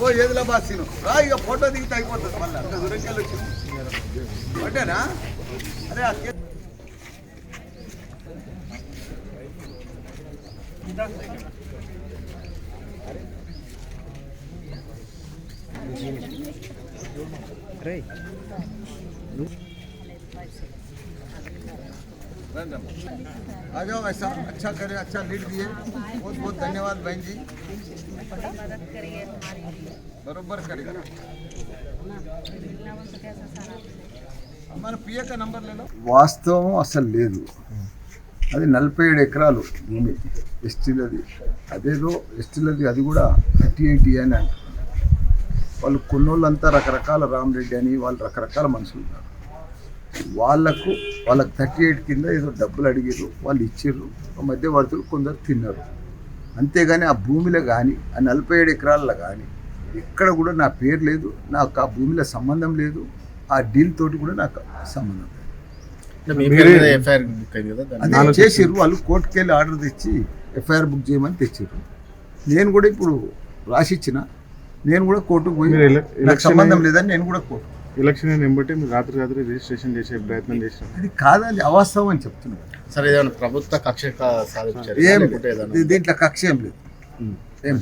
ఓ ఏదిలా బా తిను రా ఇక ఫోటో దిగితే అయిపోతుంది మళ్ళీ. అంత దూరంకి వెళ్ళి వచ్చింది ఒకటేనా అరే आ जाओ ऐसा अच्छा करे अच्छा लीड दिए बहुत बहुत धन्यवाद बहन जी बरोबर करेगा మన పిఏక నంబర్ లేదు వాస్తవం అసలు లేదు అది నలభై ఏడు ఎకరాలు భూమి ఎస్టీలది అదేదో ఎస్టీలది అది కూడా థర్టీ ఎయిటీ అని అంటున్నారు వాళ్ళు కొన్నోళ్ళంతా రకరకాల రామరెడ్డి అని వాళ్ళు రకరకాల మనుషులు ఉన్నారు వాళ్ళకు వాళ్ళకి థర్టీ ఎయిట్ కింద ఏదో డబ్బులు అడిగారు వాళ్ళు ఇచ్చిర్రు ఆ మధ్యవర్తులు కొందరు తిన్నారు. అంతేగాని ఆ భూమిలో కానీ ఆ నలభై ఏడు ఎకరాల్లో కానీ ఎక్కడ కూడా నా పేరు లేదు నాకు ఆ భూమిలో సంబంధం లేదు ఆ డీల్ తోటి కూడా నాకు సంబంధం లేదు. అదే చేసిర్రు వాళ్ళు కోర్టుకి వెళ్ళి ఆర్డర్ తెచ్చి ఎఫ్ఐఆర్ బుక్ చేయమని తెచ్చిర్రు. నేను కూడా ఇప్పుడు రాసిచ్చిన నేను కూడా కోర్టుకు పోయి నాకు సంబంధం లేదని నేను కూడా కోర్టు ఎలక్షన్ అయిన బట్టి మీరు రాత్రి రాత్రి రిజిస్ట్రేషన్ చేసే ప్రయత్నం చేసినాం. అది కాదని అవాస్తవం అని చెప్తున్నాను సరే ఏదైనా ప్రభుత్వ కక్ష సాధించారు. దీంట్లో కక్ష ఏం లేదు. ఏం?